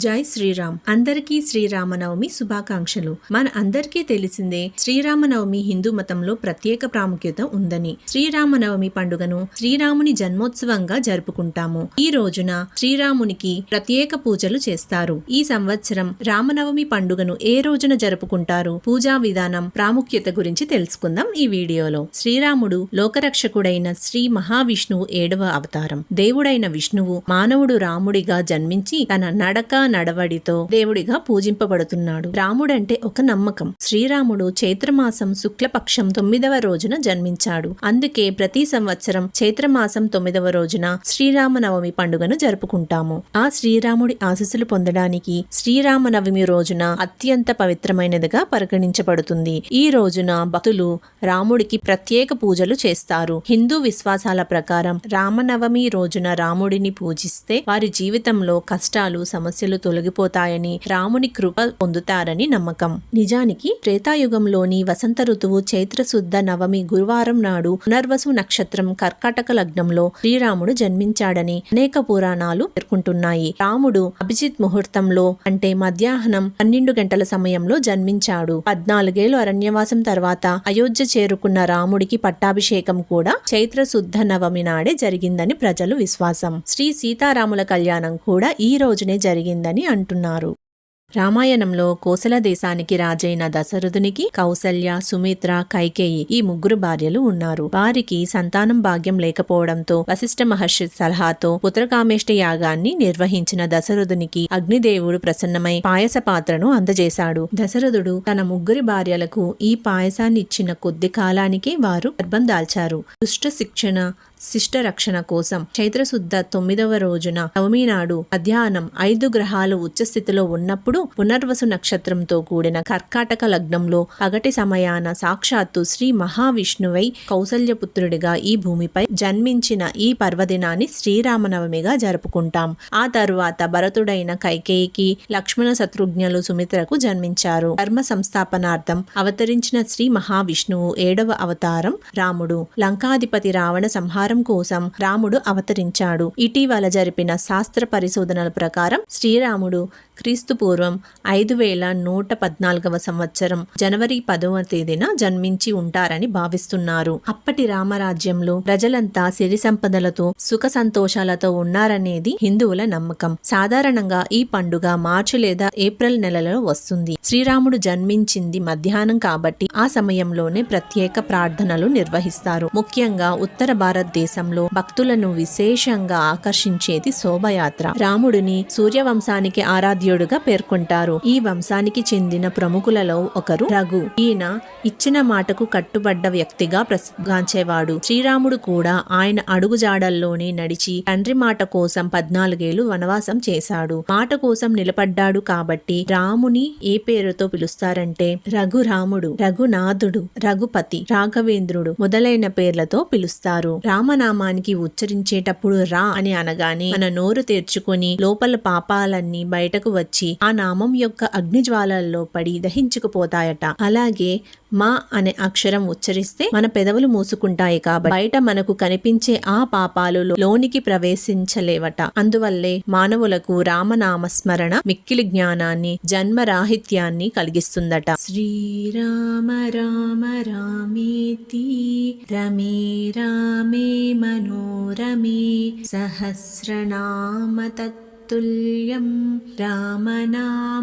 జై శ్రీరామ్. అందరికీ శ్రీరామనవమి శుభాకాంక్షలు. మన అందరికీ తెలిసిందే శ్రీరామనవమి హిందూ మతంలో ప్రత్యేక ప్రాముఖ్యత ఉందని. శ్రీరామనవమి పండుగను శ్రీరాముని జన్మోత్సవంగా జరుపుకుంటాము. ఈ రోజున శ్రీరామునికి ప్రత్యేక పూజలు చేస్తారు. ఈ సంవత్సరం రామనవమి పండుగను ఏ రోజున జరుపుకుంటారు? పూజా విధానం ప్రాముఖ్యత గురించి తెలుసుకుందాం ఈ వీడియోలో. శ్రీరాముడు లోకరక్షకుడైన శ్రీ మహావిష్ణువు ఏడవ అవతారం. దేవుడైన విష్ణువు మానవుడు రాముడిగా జన్మించి తన నడక నడవడితో దేవుడిగా పూజింపబడుతున్నాడు. రాముడంటే ఒక నమ్మకం. శ్రీరాముడు చైత్రమాసం శుక్లపక్షం తొమ్మిదవ రోజున జన్మించాడు. అందుకే ప్రతి సంవత్సరం చైత్రమాసం తొమ్మిదవ రోజున శ్రీరామనవమి పండుగను జరుపుకుంటాము. ఆ శ్రీరాముడి ఆశీస్సులు పొందడానికి శ్రీరామనవమి రోజున అత్యంత పవిత్రమైనదిగా పరిగణించబడుతుంది. ఈ రోజున భక్తులు రాముడికి ప్రత్యేక పూజలు చేస్తారు. హిందూ విశ్వాసాల ప్రకారం రామనవమి రోజున రాముడిని పూజిస్తే వారి జీవితంలో కష్టాలు సమస్యలు తొలగిపోతాయని రాముని కృప పొందుతారని నమ్మకం. నిజానికి త్రేతాయుగంలోని వసంత ఋతువు చైత్రశుద్ధ నవమి గురువారం నాడు పునర్వసు నక్షత్రం కర్కాటక లగ్నంలో శ్రీరాముడు జన్మించాడని అనేక పురాణాలు పేర్కొంటున్నాయి. రాముడు అభిజిత్ ముహూర్తంలో అంటే మధ్యాహ్నం పన్నెండు గంటల సమయంలో జన్మించాడు. పద్నాలుగేళ్ళు అరణ్యవాసం తర్వాత అయోధ్య చేరుకున్న రాముడికి పట్టాభిషేకం కూడా చైత్రశుద్ధ నవమి నాడే జరిగిందని ప్రజలు విశ్వాసం. శ్రీ సీతారాముల కళ్యాణం కూడా ఈ రోజునే జరిగింది. జరిగిందని అంటున్నారు. రామాయణంలో కోసల దేశానికి రాజైన దశరథునికి కౌసల్య సుమిత్ర కైకేయి ఈ ముగ్గురు భార్యలు ఉన్నారు. వారికి సంతానం భాగ్యం లేకపోవడంతో వశిష్ఠ మహర్షి సలహాతో పుత్రకామేష్ట యాగాన్ని నిర్వహించిన దశరథునికి అగ్నిదేవుడు ప్రసన్నమై పాయస పాత్రను అందజేశాడు. దశరథుడు తన ముగ్గురి భార్యలకు ఈ పాయసాన్ని ఇచ్చిన కొద్ది కాలానికే వారు గర్భం దాల్చారు. దుష్ట శిక్షణ శిష్ట రక్షణ కోసం చైత్రశుద్ధ తొమ్మిదవ రోజున నవమి నాడు మధ్యాహ్నం ఐదు గ్రహాలు ఉచ్చస్థితిలో ఉన్నప్పుడు పునర్వసు నక్షత్రంతో కూడిన కర్కాటక లగ్నంలో పగటి సమయాన సాక్షాత్తు శ్రీ మహావిష్ణువై కౌసల్యపుత్రుడిగా ఈ భూమిపై జన్మించిన ఈ పర్వదినాన్ని శ్రీరామనవమిగా జరుపుకుంటాం. ఆ తరువాత భరతుడైన కైకేయికి లక్ష్మణ శత్రుఘ్నులు సుమిత్రకు జన్మించారు. ధర్మ సంస్థాపనార్థం అవతరించిన శ్రీ మహావిష్ణువు ఏడవ అవతారం రాముడు. లంకాధిపతి రావణ సంహార కోసం రాముడు అవతరించాడు. ఇటీవల జరిపిన శాస్త్ర పరిశోధనల ప్రకారం శ్రీరాముడు క్రీస్తు పూర్వం ఐదు వేల నూట పద్నాలుగవ సంవత్సరం జనవరి పదవ తేదీన జన్మించి ఉంటారని భావిస్తున్నారు. అప్పటి రామరాజ్యంలో ప్రజలంతా సిరి సంపదలతో సుఖ సంతోషాలతో ఉన్నారనేది హిందువుల నమ్మకం. సాధారణంగా ఈ పండుగ మార్చి లేదా ఏప్రిల్ నెలలో వస్తుంది. శ్రీరాముడు జన్మించింది మధ్యాహ్నం కాబట్టి ఆ సమయంలోనే ప్రత్యేక ప్రార్థనలు నిర్వహిస్తారు. ముఖ్యంగా ఉత్తర భారతదేశంలో భక్తులను విశేషంగా ఆకర్షించేది శోభయాత్ర. రాముడిని సూర్యవంశానికి వైద్యుడుగా పేర్కొంటారు. ఈ వంశానికి చెందిన ప్రముఖులలో ఒకరు రఘు. ఈయన ఇచ్చిన మాటకు కట్టుబడ్డ వ్యక్తిగా ప్రసిద్ధిగాంచేవాడు. శ్రీరాముడు కూడా ఆయన అడుగుజాడల్లోనే నడిచి తండ్రి మాట కోసం పద్నాలుగేళ్ళు వనవాసం చేశాడు. మాట కోసం నిలబడ్డాడు కాబట్టి రాముని ఏ పేరుతో పిలుస్తారంటే రఘురాముడు రఘునాథుడు రఘుపతి రాఘవేంద్రుడు మొదలైన పేర్లతో పిలుస్తారు. రామనామానికి ఉచ్చరించేటప్పుడు రా అని అనగానే మన నోరు తెరుచుకొని లోపల పాపాలన్నీ బయటకు వచ్చి ఆ నామం యొక్క అగ్నిజ్వాలల్లో పడి దహించుకుపోతాయట. అలాగే మా అనే అక్షరం ఉచ్చరిస్తే మన పెదవులు మూసుకుంటాయి కాబట్టి బయట మనకు కనిపించే ఆ పాపాలు లోనికి ప్రవేశించలేవట. అందువల్లే మానవులకు రామనామ స్మరణ మిక్కిలి జ్ఞానాన్ని జన్మరాహిత్యాన్ని కలిగిస్తుందట. శ్రీరామ రామ రామేతి రమే రామే మనోరమే సహస్రనామ తత్ రామనామ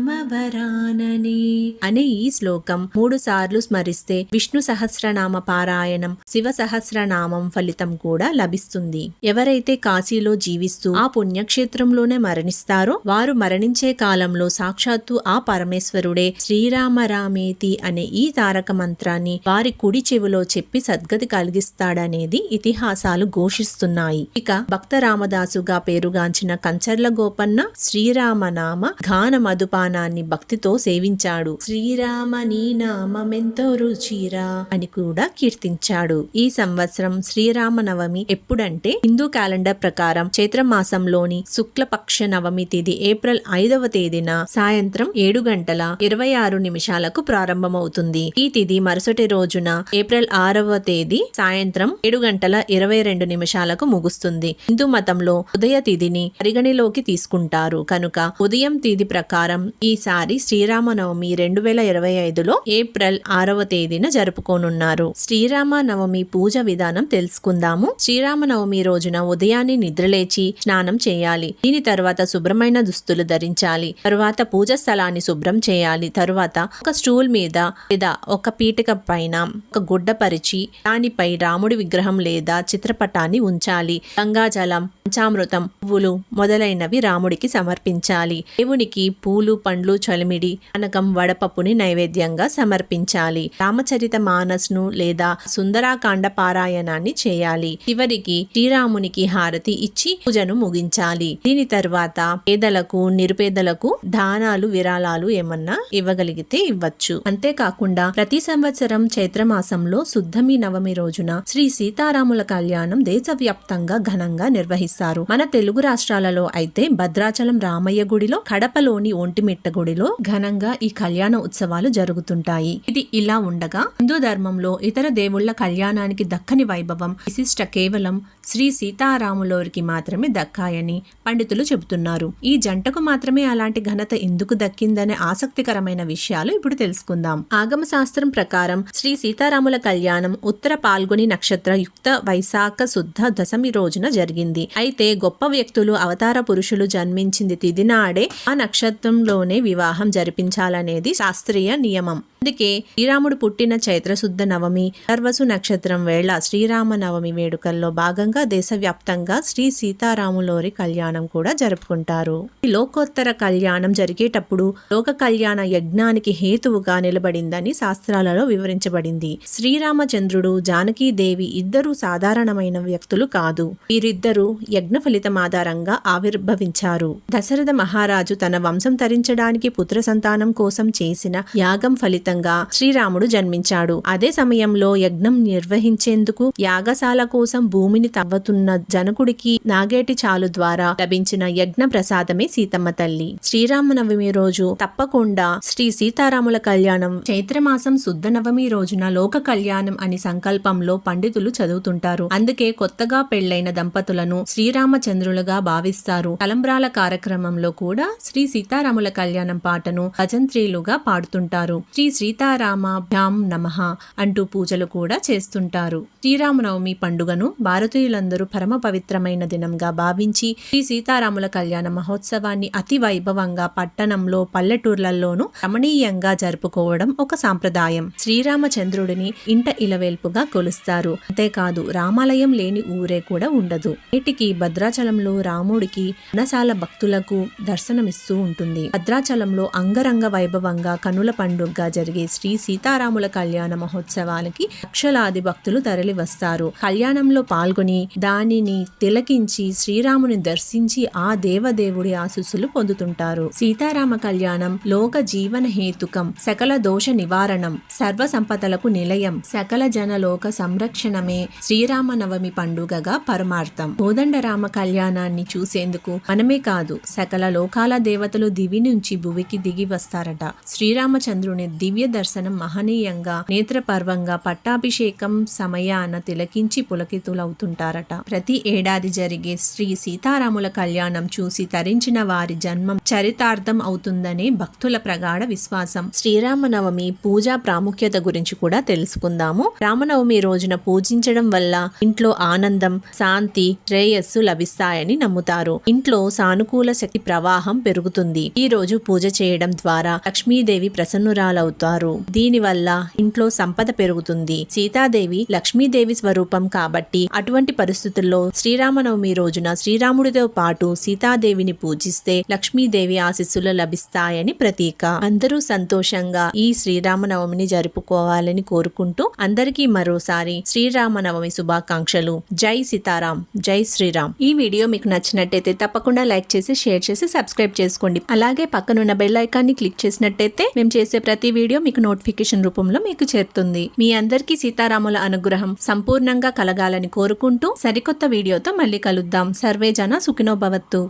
రామనామవరానని అనే ఈ శ్లోకం మూడు సార్లు స్మరిస్తే విష్ణు సహస్రనామ పారాయణం శివ సహస్రనామం ఫలితం కూడా లభిస్తుంది. ఎవరైతే కాశీలో జీవిస్తూ ఆ పుణ్యక్షేత్రంలోనే మరణిస్తారో వారు మరణించే కాలంలో సాక్షాత్తు ఆ పరమేశ్వరుడే శ్రీరామ రామేతి అనే ఈ తారక మంత్రాన్ని వారి కుడి చెవిలో చెప్పి సద్గతి కలిగిస్తాడనేది ఇతిహాసాలు ఘోషిస్తున్నాయి. ఇక భక్త రామదాసుగా పేరుగాంచిన కంచర్ల గోపన్న శ్రీరామనామ ఘాన మధుపానాన్ని భక్తితో సేవించాడు. శ్రీరామ నీ నామెంతో రుచిరా అని కూడా కీర్తించాడు. ఈ సంవత్సరం శ్రీరామ నవమి ఎప్పుడంటే హిందూ క్యాలెండర్ ప్రకారం చైత్రమాసంలోని శుక్లపక్ష నవమి తేదీ ఏప్రిల్ ఐదవ తేదీన సాయంత్రం ఏడు గంటల ఇరవై ఆరు నిమిషాలకు ప్రారంభమవుతుంది. ఈ తిథి మరుసటి రోజున ఏప్రిల్ ఆరవ తేదీ సాయంత్రం ఏడు గంటల ఇరవై రెండు నిమిషాలకు ముగుస్తుంది. హిందూ మతంలో ఉదయ తిథిని పరిగణలోకి తీసుకు తీసుకుంటారు. కనుక ఉదయం తేదీ ప్రకారం ఈసారి శ్రీరామనవమి రెండు వేల ఇరవై ఐదులో ఏప్రిల్ ఆరవ తేదీన జరుపుకోనున్నారు. శ్రీరామ నవమి పూజ విధానం తెలుసుకుందాము. శ్రీరామనవమి రోజున ఉదయాన్నే నిద్రలేచి స్నానం చేయాలి. దీని తర్వాత శుభ్రమైన దుస్తులు ధరించాలి. తరువాత పూజ స్థలాన్ని శుభ్రం చేయాలి. తరువాత ఒక స్టూల్ మీద లేదా ఒక పీఠిక పైన ఒక గుడ్డ పరిచి దానిపై రాముడి విగ్రహం లేదా చిత్రపటాన్ని ఉంచాలి. గంగాజలం పంచామృతం పువ్వులు మొదలైనవి రాముడికి సమర్పించాలి. దేవునికి పూలు పండ్లు చలిమిడి అనకం వడపప్పుని నైవేద్యంగా సమర్పించాలి. రామచరిత మానస్ను లేదా సుందరాకాండ పారాయణాన్ని చేయాలి. చివరికి శ్రీరామునికి హారతి ఇచ్చి పూజను ముగించాలి. దీని తర్వాత పేదలకు నిరుపేదలకు దానాలు విరాళాలు ఏమన్నా ఇవ్వగలిగితే ఇవ్వచ్చు. అంతేకాకుండా ప్రతి సంవత్సరం చైత్రమాసంలో శుద్ధమి నవమి రోజున శ్రీ సీతారాముల కళ్యాణం దేశవ్యాప్తంగా ఘనంగా నిర్వహిస్తారు. మన తెలుగు రాష్ట్రాలలో అయితే భద్రాచలం రామయ్య గుడిలో కడపలోని ఒంటిమిట్ట గుడిలో ఘనంగా ఈ కళ్యాణ ఉత్సవాలు జరుగుతుంటాయి. ఇది ఇలా ఉండగా హిందూ ధర్మంలో ఇతర దేవుళ్ళ కళ్యాణానికి దక్కని వైభవం విశిష్ట కేవలం శ్రీ సీతారాములోరికి మాత్రమే దక్కాయని పండితులు చెబుతున్నారు. ఈ జంటకు మాత్రమే అలాంటి ఘనత ఎందుకు దక్కిందనే ఆసక్తికరమైన విషయాలు ఇప్పుడు తెలుసుకుందాం. ఆగమ శాస్త్రం ప్రకారం శ్రీ సీతారాముల కళ్యాణం ఉత్తర పాల్గొని నక్షత్ర యుక్త వైశాఖ శుద్ధ దశమి రోజున జరిగింది. అయితే గొప్ప వ్యక్తులు అవతార పురుషులు జన్మించింది. తిది నాడే ఆ నక్షత్రంలోనే వివాహం జరిపించాలనేది శాస్త్రీయ నియమం. అందుకే శ్రీరాముడు పుట్టిన చైత్రశుద్ధ నవమి సర్వసు నక్షత్రం వేళ శ్రీరామ నవమి వేడుకల్లో భాగంగా దేశవ్యాప్తంగా శ్రీ సీతారాములోరి కళ్యాణం కూడా జరుపుకుంటారు. ఈ లోకోత్తర కళ్యాణం జరిగేటప్పుడు లోక కళ్యాణ యజ్ఞానికి హేతువుగా నిలబడిందని శాస్త్రాలలో వివరించబడింది. శ్రీరామచంద్రుడు జానకీదేవి ఇద్దరూ సాధారణమైన వ్యక్తులు కాదు. వీరిద్దరూ యజ్ఞ ఫలితం ఆధారంగా ఆవిర్భవించారు. దశరథ మహారాజు తన వంశం తరించడానికి పుత్ర సంతానం కోసం చేసిన యాగం ఫలితం ఫలితంగా శ్రీరాముడు జన్మించాడు. అదే సమయంలో యజ్ఞం నిర్వహించేందుకు యాగశాల కోసం భూమిని తవ్వుతున్న జనకుడికి నాగేటి చాలు ద్వారా లభించిన యజ్ఞ ప్రసాదమే సీతమ్మ తల్లి. శ్రీరామనవమి రోజు తప్పకుండా శ్రీ సీతారాముల కళ్యాణం చైత్రమాసం శుద్ధ నవమి రోజున లోక కళ్యాణం అని సంకల్పంలో పండితులు చదువుతుంటారు. అందుకే కొత్తగా పెళ్ళైన దంపతులను శ్రీరామచంద్రులుగా భావిస్తారు. తలంబ్రాల కార్యక్రమంలో కూడా శ్రీ సీతారాముల కళ్యాణం పాటను భజంత్రీలుగా పాడుతుంటారు. శ్రీ సీతారామాభ్యాం నమః అంటూ పూజలు కూడా చేస్తుంటారు. శ్రీరామనవమి పండుగను భారతీయులందరూ పరమ పవిత్రమైన దినంగా భావించి శ్రీ సీతారాముల కళ్యాణ మహోత్సవాన్ని అతి వైభవంగా పట్టణంలో పల్లెటూర్లలోనూ రమణీయంగా జరుపుకోవడం ఒక సాంప్రదాయం. శ్రీరామచంద్రుడిని ఇంట ఇలవేల్పుగా కొలుస్తారు. అంతేకాదు రామాలయం లేని ఊరే కూడా ఉండదు. నేటికి భద్రాచలంలో రాముడికి మనసాల భక్తులకు దర్శనమిస్తూ ఉంటుంది. భద్రాచలంలో అంగరంగ వైభవంగా కనుల పండుగ జరిగి శ్రీ సీతారాముల కళ్యాణ మహోత్సవాలకి లక్షలాది భక్తులు తరలి వస్తారు. కళ్యాణంలో పాల్గొని దానిని తిలకించి శ్రీరాముని దర్శించి ఆ దేవదేవుడి ఆశీస్సులు పొందుతుంటారు. సీతారామ కళ్యాణం లోక జీవన హేతుకం సకల దోష నివారణం సర్వ సంపదలకు నిలయం సకల జనలోక సంరక్షణమే శ్రీరామ నవమి పండుగగా పరమార్థం. కోదండరామ కళ్యాణాన్ని చూసేందుకు మనమే కాదు సకల లోకాల దేవతలు దివి నుంచి భువికి దిగి వస్తారట. శ్రీరామచంద్రుని దివ్య దర్శనం మహనీయంగా నేత్రపర్వంగా పట్టాభిషేకం సమయాన తిలకించి పులకితులవుతుంటారట. ప్రతి ఏడాది జరిగే శ్రీ సీతారాముల కళ్యాణం చూసి తరించిన వారి జన్మం చరితార్థం అవుతుందనే భక్తుల ప్రగాఢ విశ్వాసం. శ్రీరామనవమి పూజా ప్రాముఖ్యత గురించి కూడా తెలుసుకుందాము. రామనవమి రోజున పూజించడం వల్ల ఇంట్లో ఆనందం శాంతి శ్రేయస్సు లభిస్తాయని నమ్ముతారు. ఇంట్లో సానుకూల శక్తి ప్రవాహం పెరుగుతుంది. ఈ రోజు పూజ చేయడం ద్వారా లక్ష్మీదేవి ప్రసన్నురాలవుతారు దీనివల్ల ఇంట్లో సంపద పెరుగుతుంది. సీతాదేవి లక్ష్మీదేవి స్వరూపం కాబట్టి అటువంటి పరిస్థితుల్లో శ్రీరామనవమి రోజున శ్రీరాముడితో పాటు సీతాదేవిని పూజిస్తే లక్ష్మీదేవి ఆశీస్సులు లభిస్తాయని ప్రతీక. అందరూ సంతోషంగా ఈ శ్రీరామనవమిని జరుపుకోవాలని కోరుకుంటూ అందరికీ మరోసారి శ్రీరామనవమి శుభాకాంక్షలు. జై సీతారాం. జై శ్రీరామ్. ఈ వీడియో మీకు నచ్చినట్టయితే తప్పకుండా లైక్ చేసి షేర్ చేసి సబ్స్క్రైబ్ చేసుకోండి. అలాగే పక్కనున్న బెల్ ఐకాన్ని క్లిక్ చేసినట్టయితే మేము చేసే ప్రతి వీడియో మీకు నోటిఫికేషన్ రూపంలో మీకు చేరుతుంది. మీ అందరికీ సీతారాముల అనుగ్రహం సంపూర్ణంగా కలగాలని కోరుకుంటూ సరికొత్త వీడియోతో మళ్ళీ కలుద్దాం. సర్వే జన సుఖినో భవత్తు.